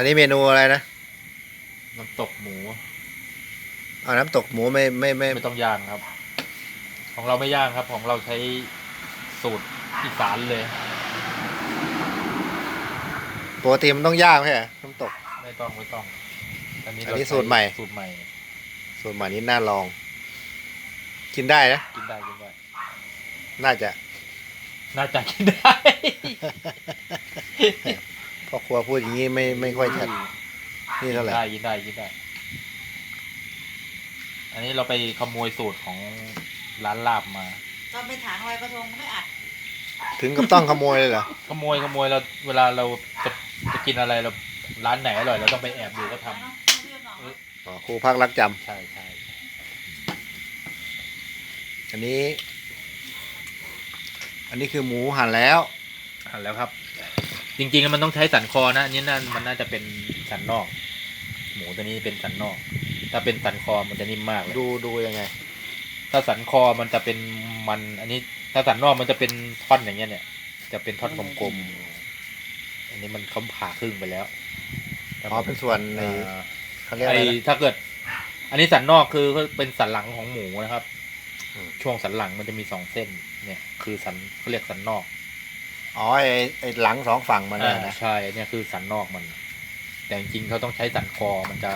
อันนี้เมนูอะไรนะ น้ำตกหมู เอาน้ำตกหมูไม่ไม่ไม่ไม่ต้องย่างครับ ของเราไม่ย่างครับ ของเราใช้สูตรอีสานเลย ปกติมันต้องย่างใช่ไหมน้ำตก ไม่ต้องไม่ต้อง อันนี้อันนี้เาสูตรใหม่ สูตรใหม่ ส่วนใหม่นี้น่าลอง กินได้นะ กินได้กินได้ น่าจะ น่าจะกินได้ พ่อครัวพูดอย่างนี้ไม่ไม่ค่อยจะนี่เท่าไหร่ได้กินได้กินได้ อันนี้เราไปขโมยสูตรของร้านลาบมาตอนไปถางลอยกระทงไม่อัดถึงกับต้องขโมยเลยเหรอขโมยขโมยเราเวลาเราจะจะกินอะไรเราร้านไหนอร่อยเราต้องไปแอบดูก็ทำเนาะเรียบร้อยอ๋อครูพักรักจำใช่ใช่อันนี้ อันนี้คือหมูหั่นแล้วอ่านแล้วครับ จริงๆมันต้องใช้สันคอนะอันนี้นั่นมันน่าจะเป็นสันนอก หมูตัวนี้เป็นสันนอก ถ้าเป็นสันคอมันจะนิ่มมากเลยดูดูยังไง ถ้าสันคอมันจะเป็นมัน อันนี้ ถ้าสันนอกมันจะเป็นท่อนอย่างเงี้ยเนี่ย จะเป็นท่อนกลมๆอันนี้มันเขาผ่าครึ่งไปแล้วอ๋อเป็นส่วนในเอ่อเขาเรียกอะไอไรนะถ้าเกิด อันนี้สันนอกคือเป็นสันหลังของหมูนะครับอืมช่วงสันหลังมันจะมีสองเส้น เนี่ย คือสันเขาเรียกสันนอก อ๋อไอไอหลังสองฝั่งมันเนี่ยอ่านะใช่เนี่ยคือสันนอกมัน แต่จริงๆเขาต้องใช้สันคอมันจะ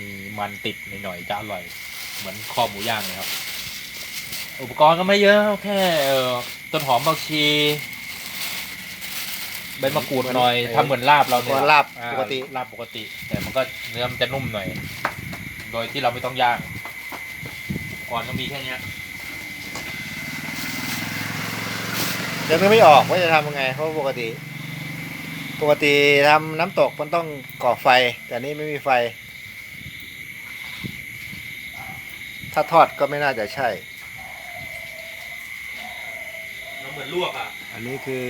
มีมันติดหน่อยๆจะอร่อย เหมือนคอหมูย่างเลยครับ อุปกรณ์ก็ไม่เยอะแค่เอ่อต้นหอมผักชีใบมะกรูดหน่อยทำเหมือนลาบเราเนี่ยก็ลาบอ่ปกติ ลาบปกติ แต่มันก็เนื้อมันจะนุ่มหน่อย โดยที่เราไม่ต้องย่างอุปกรณ์ก็มีแค่เนี้ย ยังนึกไม่ออกว่าจะทำยังไง เพราะปกติ ปกติทำน้ำตกมันต้องก่อไฟ แต่นี่ไม่มีไฟ ถ้าทอดก็ไม่น่าจะใช่ เราเหมือนลวกอะ อันนี้คือ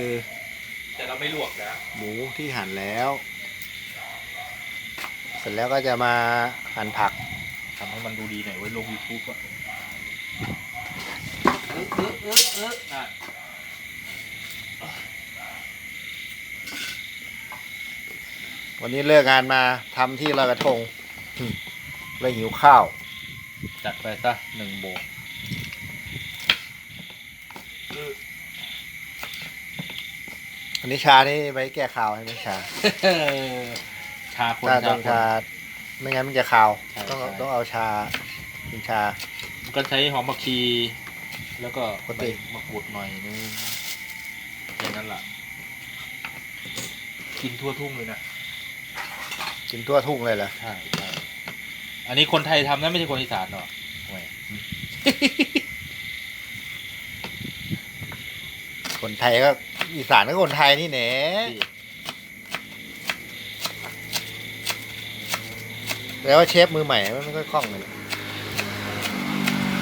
แต่เราไม่ลวกนะหมูที่หั่นแล้ว เสร็จแล้วก็จะมาหั่นผัก ทำให้มันดูดีหน่อยไว้ลงยูทูบอะเออเออเออเอออะ วันนี้เลิกงานมาทำที่ลอยกระทงอืมเลยหิวข้าว จัดไปซะหนึ่งโบกอันนี้ชานี่ไว้แก้ข่าวใช่ไหมชาชาคนถ้าชาต้องคนชา ไม่งั้นมันจะคาวใช่ต้องเอาใช่ต้องเอาชาเป็นชามันก็ใช้หอมผักชี แล้วก็ปกติใบมะกรูดหน่อยนึงแค่นั้นล่ะ กินทั่วทุ่งเลยนะ กินทั่วทุ่งเลยเหรอ ใช่ใช่อันนี้คนไทยทำนะไม่ใช่คนอีสานหรอกโอ้ย คนไทยก็อีสานก็คนไทยนี่แหนที่ แต่ว่าเชฟมือใหม่มันไม่ค่อยคล่องเลย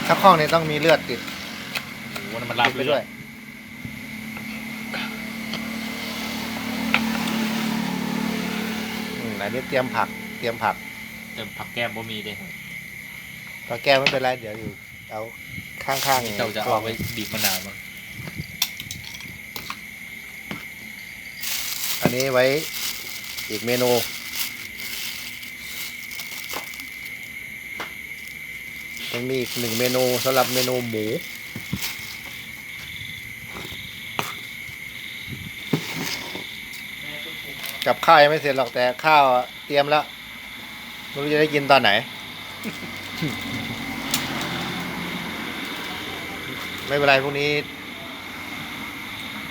ถ้าคล่องเนี่ยต้องมีเลือดติดโอ้โหมันรับติดไปเลด้วยย อืมอันนี้เตรียมผัก เตรียมผักแต่ผักแก้มบ่มีเด้ตอแก้วไม่เป็นไรเดี๋ยวอยู่ เอาข้างๆนี่เราจะเอาไว้บีบมะนาวมั้งอันนี้ไว้อีกเมนู ยังมีอีกหนึ่งเมนูสำหรับเมนูหมู กับข้าวยังไม่เสร็จหรอกแต่ข้าวเตรียมแล้วไม่รู้จะได้กินตอนไหน ไม่เป็นไรพรุ่งนี้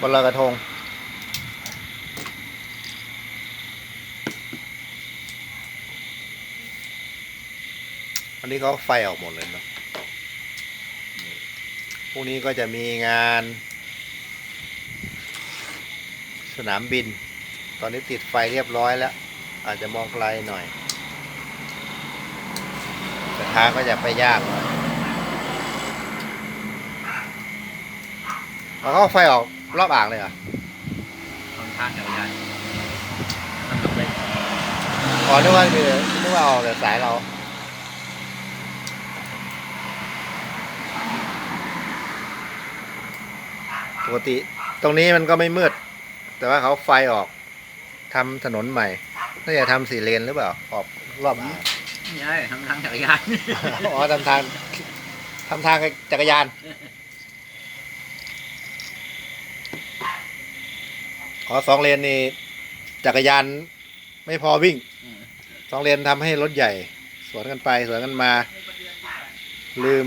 วันลอยกระทง อันนี้เขาไฟออกหมดเลยเนาะพรุ่งนี้ก็จะมีงาน สนามบิน ตอนนี้ติดไฟเรียบร้อยแล้ว อาจจะมองไกลหน่อยแต่ทางก็จะไปยากหน่อยเอาเขาไฟออกรอบอ่างเลยเหรอตอนทานจักรยานมันต้องไปอ๋อนึกว่าคือนึกว่าเอาแต่สายเราปกติตรงนี้มันก็ไม่มืด แต่ว่าเขาไฟออก ทำถนนใหม่น่าจะทำสี่เลนหรือเปล่าออกรอบไม่ใช่ทำทางจักรยานอ๋อทำทางทำทางจักรยานอ๋อสองเลนนี่จักรยานไม่พอวิ่งสองเลนทำให้รถใหญ่ สวนกันไปสวนกันมา ลืม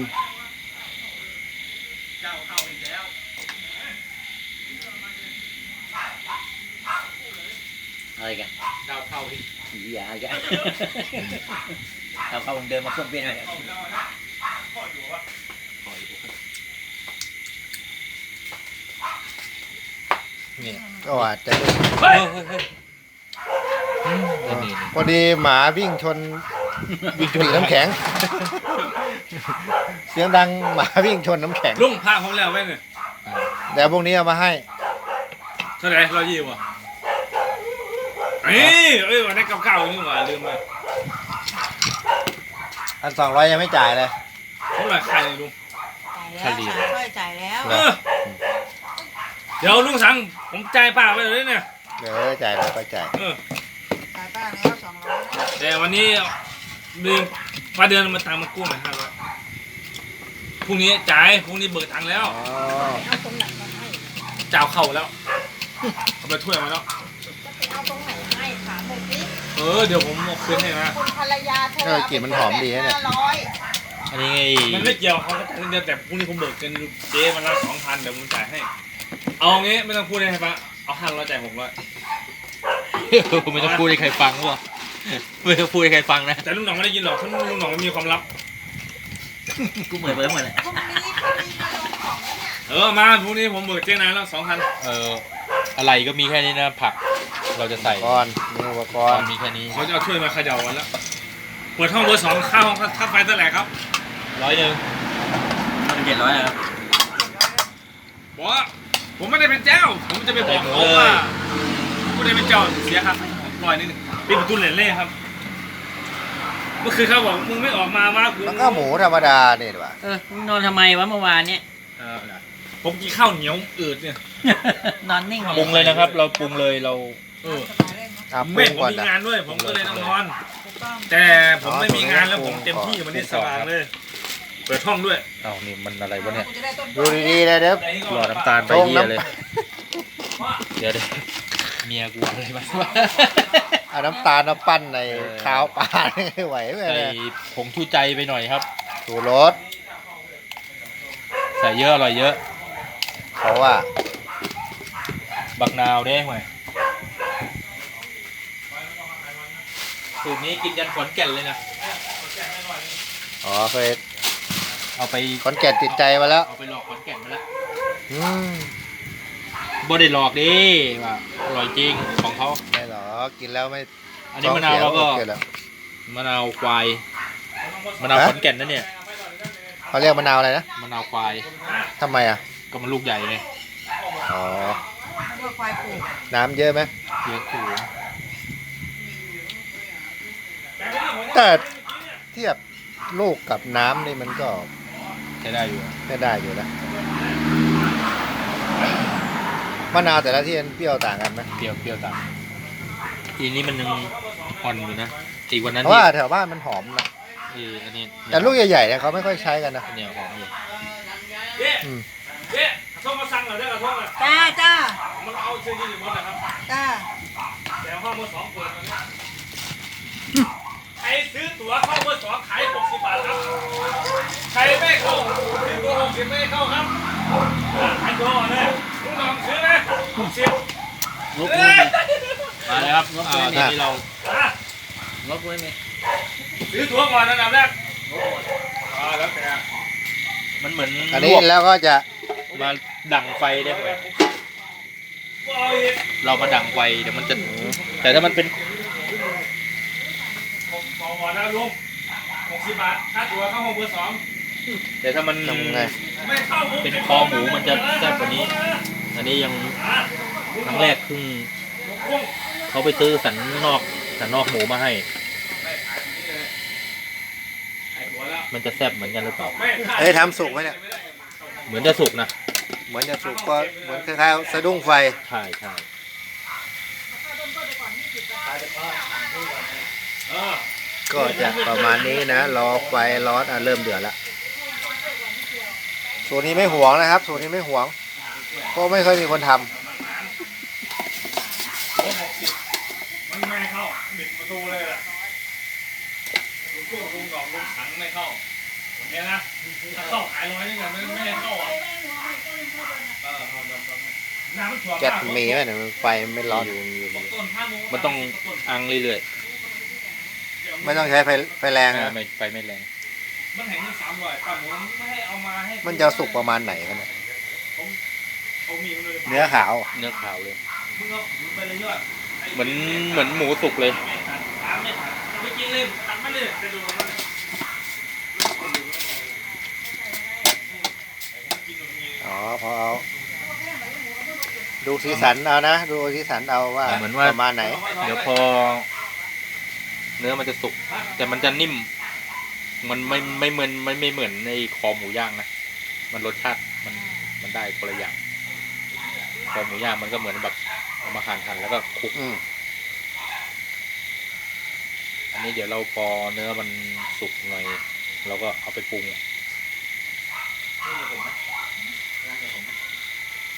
อะไรกันดาวเข้าที่ผียากันเราเข้าวงเดินมาเครื่องเปลี่ยนไปเนี่ยนี่ก็อาจจะเฮ้ยเฮ้ยเฮ้ยเออนี่นี่พอดีหมาวิ่งชนวิ่งชนน้ำแข็ง เสียงดังหมาวิ่งชนน้ำแข็งลุงพาผมแล้วไว้เนี่ยเดี๋ยวพวกนี้เอามาให้เท่าไหร่ร้อยยี่วะ เอ้ยเอ้ยวันนี้นกับข้าวนี่หว่าลืมไปอันสองร้อยยังไม่จ่ายเลย เท่าไหร่ใครเนี่ยลุงจ่ายแล้วสามร้อยจ่ายแล้วเออเดี๋ยวลุงสั่งผมจ่ายป้าไปเลยเนี่ยเดี๋ยวจ่ายเลยก็จ่ายเออจ่ายป้าแล้วสองร้อยแต่วันนี้ลืมป้าเดือนมาตามมากู้หน่อยห้าร้อยพรุ่งนี้จ่ายพรุ่งนี้เบิกตังค์แล้วอ๋อเอาตรงไหนมาให้ เจ้าเข้าแล้วเอาไปถ้วยมาแล้ว จะไปเอาตรงไหนให้ถามหน่อยสิ เออเดี๋ยวผมเอาคืนให้นะคุณภรรยาเธอเออกลิ่นมันหอมดีนะเนี่ย ห้าร้อยอันนี้ไงมันไม่เกี่ยวเขาก็จ่ายเงินเดือนแต่พรุ่งนี้ผมเบิกเงินเจ๊มันละสองพันเดี๋ยวผมจ่ายให้ เอางี้ไม่ต้องพูดเลยให้ปะเอาห้าร้อยจ่ายหกร้อยไม่ต้องพูดให้ใครฟังวะไม่ต้องพูดให้ใครฟังนะแต่ลุงหน่องไม่ได้ยินหรอกเพราะลุงหน่องมันมีความลับ กูเหมือนเบิร์ดหมดเลยพรุ่งนี้พรุ่งนี้มาลงของแล้วเนี่ย เออมาพรุ่งนี้ผมเบิกเจ๊นายแล้วสองพัน เออ อะไรก็มีแค่นี้นะผัก เราจะใส่ก่อนมีอุปกก่อรนณ์มีแค่นี้เขาจะเอาถ้วยมาเขย่ากันแล้วเปิดห้องเบอร์สองค่าห้องค่าไฟเท่าไหร่ครับร้อยหนึ่งมันเจ็ดร้อยครับบอกว่าผมไม่ได้เป็นเจ้า ผมจะไปบอกเขาว่าผู้ใดเป็นเจ้าเสียครับร้อยนิดหนึงปิดประตูเหรียญเล่ครับเมื่อคืนเขาบอกมึงไม่ออกมามากูมันก็หมูธรรมดาเนี่ยดีกว่าเออมึงนอนทำไมวะเมื่อวานเนี่ย เออ ผมกินข้าวเหนียวอืดเนี่ยนอนนิ่งปรุงเลยนะครับ เราปรุงเลยเราเออสบายเลยเนาะอะปไม่รุงผมก่อนมีนะงานด้วย ผมก็เลยต้องนอนถูกต้องแต่ผมไม่มีงานแล้วผมเต็มที่วันนี้สว่างเลย เปิดห้องด้วยเอ้านี่มันอะไรวะเนี่ยกูจะได้ต้นดูดีๆนะเด้อหลอดน้ำตาลไปชงเยี่ยน้ำเลย เดี๋ยวเดี๋ยวเมียกูอะไรมาเอาน้ำตาลมาปั้นในเออข้าวปลาไม่ไหวไหมใส่เนี่ยผงชูใจไปหน่อยครับสูรสใส่เยอะอร่อยเยอะ เขาว่า บักนาวเด้หน่อยสูตรนี้กินยันขอนแก่นเลยนะอ๋อเคยเอาไปคอนแก่นติดใจมาแล้ว เอาไปหลอกขอนแก่นมาแล้วอืมบ่ได้หลอกดิว่าอร่อยจริงของเขาไม่หรอกกินแล้วไม่ อันนี้มะนาวเราก็โอเคแล้วมะนาวควาย มะนาวฮะขอนแก่นนั่นเนี่ยเขาเรียกมะนาวอะไรนะ มะนาวควายทำไมอะ ก็มันลูกใหญ่ไงอ๋อเพื่อควายปลูกน้ำเยอะไหม เยอะคือแต่เทียบลูกกับน้ำนี่มันก็ใช้ได้อยู่ไม่ได้อยู่นะมะนาวแต่ละที่มันเปรี้ยวต่างกันไหมเปรี้ยวเปรี้ยวตามทีนี้มันยังอ่อนอยู่นะอีกวันนั้นเพราะว่าแถวบ้านมันหอมนะเอออันนี้แต่ลูกใหญ่ๆเนี่ยเขาไม่ค่อยใช้กันนะเนี่ยหอมอยู่เจ๊อืม เจ๊กระทงมาสั่งเหรอเด้อกระทงอะจ้าจ้ามันเอาเสื้อยืดอยู่หมดนะครับจ้าแต่ห้องเบอร์สองเปิดตอนนี้ใครซื้อตั๋วเข้าเบอร์สองขายหกสิบบาทครับ ใครไม่เข้าซื้อตัวหกสิบไม่เข้าครับอะขายตัวก่อนเลยลุงหน้องซื้อไหมหกสิบงบเอ้ไม่ยมีมาเลยครับงบอ่าไม่มีทีนี้เราอะงบไม่มีซื้อตั๋วก่อนอันดับแรกอ่าแล้วแต่มันเหมือนอันนี้ลวกแล้วก็จะ มาดั่งไฟได้ไหมก็เอาอีกเรามาดั่งไฟเดี๋ยวมันจะ แต่ถ้ามันเป็นผมบอกก่อนนะลุงหกสิบบาทค่าตั๋วเข้าห้องเบอร์สองแต่ถ้ามันทำไงไม่เข้าผมเป็นคอหมูมันจะแซ่บกว่านี้ อันนี้ยังอะครั้งแรกเพิ่งลุงเขาไปซื้อสันนอกสันนอกหมูมาให้ไม่ขายที่นี่เลยขายตั๋วแล้วมันจะแซ่บเหมือนกันหรือเปล่าไม่ขายเอ้ยทำสุกไหมเนี่ย เหมือนจะสุกนะ เหมือนจะสุกก็เหมือนคล้ายๆสะดุ้งไฟ ใช่ใช่ก็จะประมาณนี้นะ รอไฟร้อนอะเริ่มเดือดละสูตรนี้ไม่หวงนะครับ สูตรนี้ไม่หวงเพราะไม่เคยมีคนทำมันไม่เข้าบิดประตูเลยล่ะลุงกู้ลุงดอกลุงขังไม่เข้า โอเคนะถ้าเข้าขายร้อยนึงอะไม่ไม่ให้เข้าอะเออเอาดำๆน้ำมันถ่วงแก๊สมีไหมเนี่ยมันไฟไม่ร้อน ต้นห้าโมงมันต้องอังเรื่อยไม่ต้องใช้ไฟไฟแรงๆนะไม่ไฟไม่แรง มันแห่งเงินสามร้อยป้าหมูไม่ให้เอามาให้มันจะสุกประมาณไหนกันเนี่ยเอามีมันเลยเนื้อขาวเนื้อขาวเลย มึงเอาไปเลยยอดเหมือนเหมือนหมูสุกเลยตามไม่ทันไม่กินเลยตัดไม่เลยจะดูมัน อ๋อ พอเอาดูสีสันเอานะ ดูสีสันเอาว่าเหมือนว่า ประมาณไหน เดี๋ยวพอ เนื้อมันจะสุก แต่มันจะนิ่ม มันไม่ไม่เหมือนไม่ไม่เหมือนในคอหมูย่างนะมันรสชาติมันมันได้คนละอย่างคอหมูย่างมันก็เหมือนแบบเอามาหั่นหั่นแล้วก็คลุก อืมอันนี้เดี๋ยวเราพอเนื้อมันสุกหน่อย เราก็เอาไปปรุง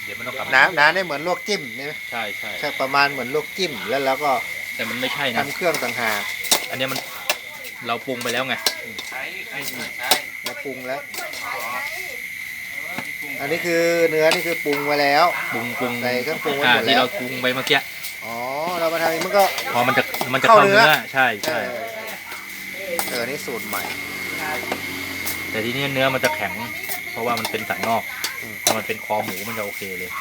เดี๋ยวมันต้องกลับน้ำน้ำได้เหมือนลวกจิ้มใช่ไหมใช่ใช่ใช่ประมาณเหมือนลวกจิ้มแล้วเราก็แต่มันไม่ใช่นะ ทำเครื่องต่างหากอันเนี้ยมันเราปรุงไปแล้วไง มาปรุงแล้ว อันนี้คือเนื้อนี่คือปรุงไว้แล้ว ปรุงปรุงใส่เครื่องปรุงไว้อ่าหมดแล้ว ที่เราปรุงไปเมื่อกี้อ๋อเรามาทำเองมันก็ พอมันจะมันจะเข้าเข้าเนื้เนื้ออใช่เอใช่อเออนี่สูตรใหม่แต่ทีนี้เนื้อมันจะแข็ง เพราะว่ามันเป็นสันนอก อืมถ้ามันเป็นคอหมูมันจะโอเคเลย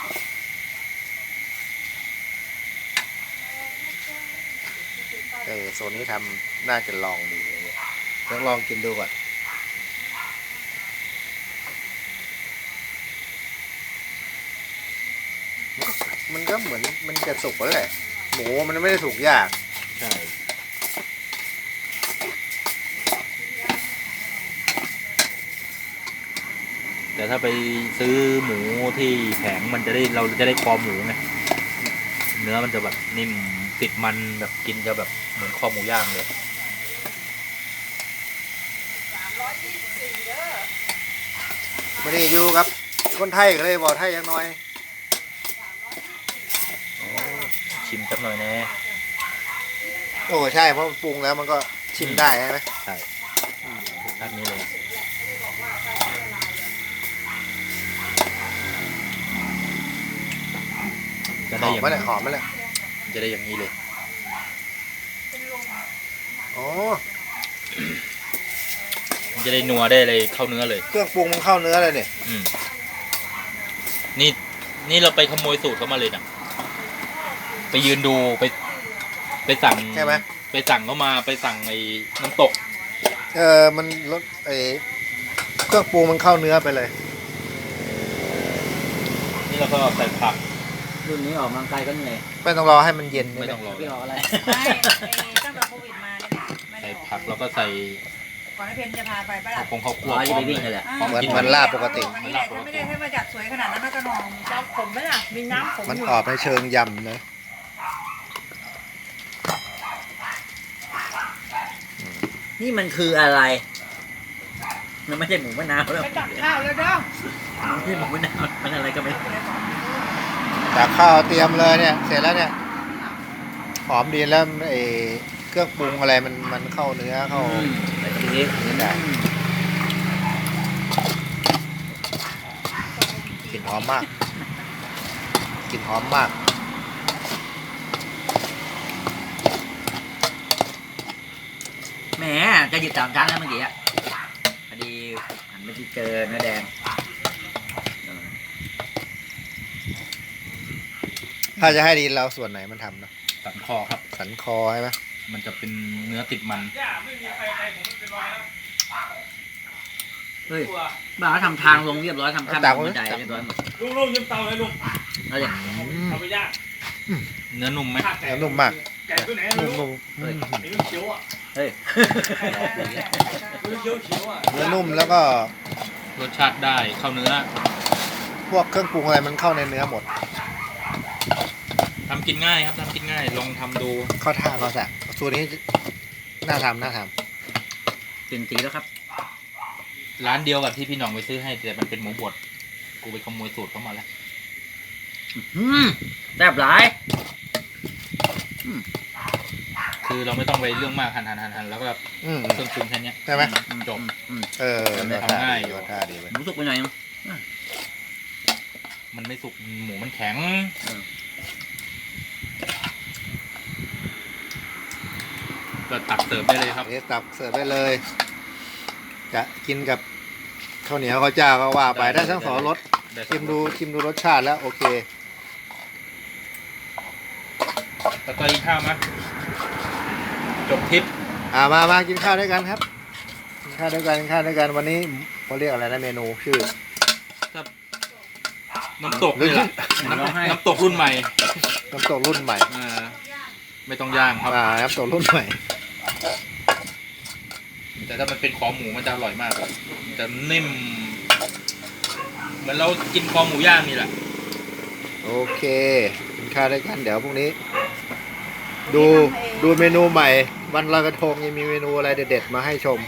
เออโซนนี้ทำน่าจะลองดูต้องลองกินดูก่อนมันก็เหมือนมันจะสุกแล้วแหละ หมูมันไม่ได้สุกยาก ใช่ แต่ถ้าไปซื้อหมูที่แผงมันจะได้เราจะได้คอหมูไงเนื้อมันจะแบบนิ่มติดมันแบบกินจะแบบเหมือนคอหมูย่างเลยไม่ได้อยู่ครับ คนไทยก็เลยบอกไทยอยังน้อยชิมสักหน่อยแน่โอ้ใช่เพราะมันปรุงแล้วมันก็ชิมได้ใช่ไหมใช่รสชาตินี้เลยจะ ห ได้ อมอย่างไหมเนี่ยหอมไหมเนี่ยจะได้อย่างนี้เลย อ๋อ มันจะได้นัวได้เลยเข้าเนื้อเลย เครื่องปรุงมันเข้าเนื้อเลยเนี่ยอืม นี่ นี่เราไปขโมยสูตรเขามาเลยนะไปยืนดูไป ไปสั่งใช่ไหมไปสั่งเขามาไปสั่งไอ้น้ำตก เออมันรสไอเครื่องปรุงมันเข้าเนื้อไปเลย นี่เราก็ใส่ผัก รุ่นนี้ออกกำลังกายก็เหนื่อยไม่ต้องรอให้มันเย็นไม่ต้องรอพี่ออกอะไรไม่ไอ้ตั้งแต่โควิดมาเนี่ยไม่ใส่ได้ออกผักแล้วก็ใส่ก่อนให้เพนจะพาไปปะล่ะผงข้าวคั่วอ๋อพจะร้อไปมวิ่งเลกันยแหละ เหมือนเหมือนลาบปกติ วันนี้แหละถ้าไม่ได้ถ้ามาจากสวยขนาดนั้นก็นอนจะเอาผมไหมล่ะมีน้ำผมมันอยู่ออกในเชิงยำนะนี่มันคืออะไร มันไม่ใช่หมูมะนาวแล้วไปตักข้าวแล้วเด้อมันไม่ใช่หมูมะนาวมันอะไรก็ไม่รู้ จากข้าวเตรียมเลยเนี่ย เสร็จแล้วเนี่ย หอมดีแล้วไอเครื่องปรุงอะไรมันมันเข้าเนื้อเข้าอืมไปทีนี้เนื้อได้กลิ่นหอมมากกลิ่นหอมมากแหมจะหยิบสามชั้นแล้วเมื่อกี้อะพอดีหันไปที่เจอเนื้อแดงเออ ถ้าจะให้ดีเราส่วนไหนมันทำเนอะสันคอครับ สันคอใช่ไหมมันจะเป็นเนื้อติดมันย่าไม่มีใครใครผมเป็นรอยแล้วเฮ้ยตัวบ้าทำทางลงเรียบร้อยทำขั้นบันไดเรียบร้อยหมดลุงลุงยืมเตาเลยลุงแล้วอย่างเอาไปย่างเนื้อนุ่มไหมฆ่าไก่เนื้อนุ่มมากไก่ตัวไหนไม่นุ่มรู้ๆอืมไอ้ลูกเขียวอะเฮ้ยลูกเขียวเขียวอะเนื้อนุ่มแล้วก็รสชาติได้เข้าเนื้อ พวกเครื่องปรุงอะไรมันเข้าในเนื้อหมด ทำกินง่ายครับทำกินง่าย ลองทำดูเข้าท่าเขาสักสูตรนี้น่าทำน่าทเปลี่ยนสีแล้วครับ ร้านเดียวกับที่พี่หน้องไปซื้อให้แต่มันเป็นหมูบดกูไปขโมยสูตรเขามาแล้วอืมแซ่บหลาย คือเราไม่ต้องไปเรื่องมากหันหันหันหันแล้วก็แบบำอืม เครื่องปรุงแค่เนี้ยใช่ไหมจบ อืมเออมันท่าทำง่ายดีท่าดีเว้ยหมูสุกไปหน่อยนึงมันไม่สุกหมูมันแข็ง เออ ก็ตักเสิร์ฟได้เลยครับอันนี้ตับเสิร์ฟได้เลย จะกินกับข้าวเหนียวข้าวเจ้าก็ว่าไปได้ได้ทั้งสองรสได้ชิมดูชิมดูรสชาติแล้วโอเคตะกอยกินข้าวมาจบทริปอ่ามามากินข้าวด้วยกันครับกินข้าวด้วยกันกินข้าวด้วยกันวันนี้เขาเรียกอะไรนะเมนูชื่อ น้ำตกนี่แหละน้ำน้ำตกรุ่นใหม่น้ำตกรุ่นใหม่เออไม่ต้องย่างครับ อ่าน้ำตกรุ่นใหม่ แต่ถ้ามันเป็นคอหมูมันจะอร่อยมากเลยมันจะนิ่ม เหมือนเรากินคอหมูย่างนี่แหละ โอเคกินข้าวด้วยกันเดี๋ยวพรุ่งนี้ ดูดูเมนูใหม่ วันลอยกระทงยังมีเมนูอะไรเด็ดๆมาให้ชม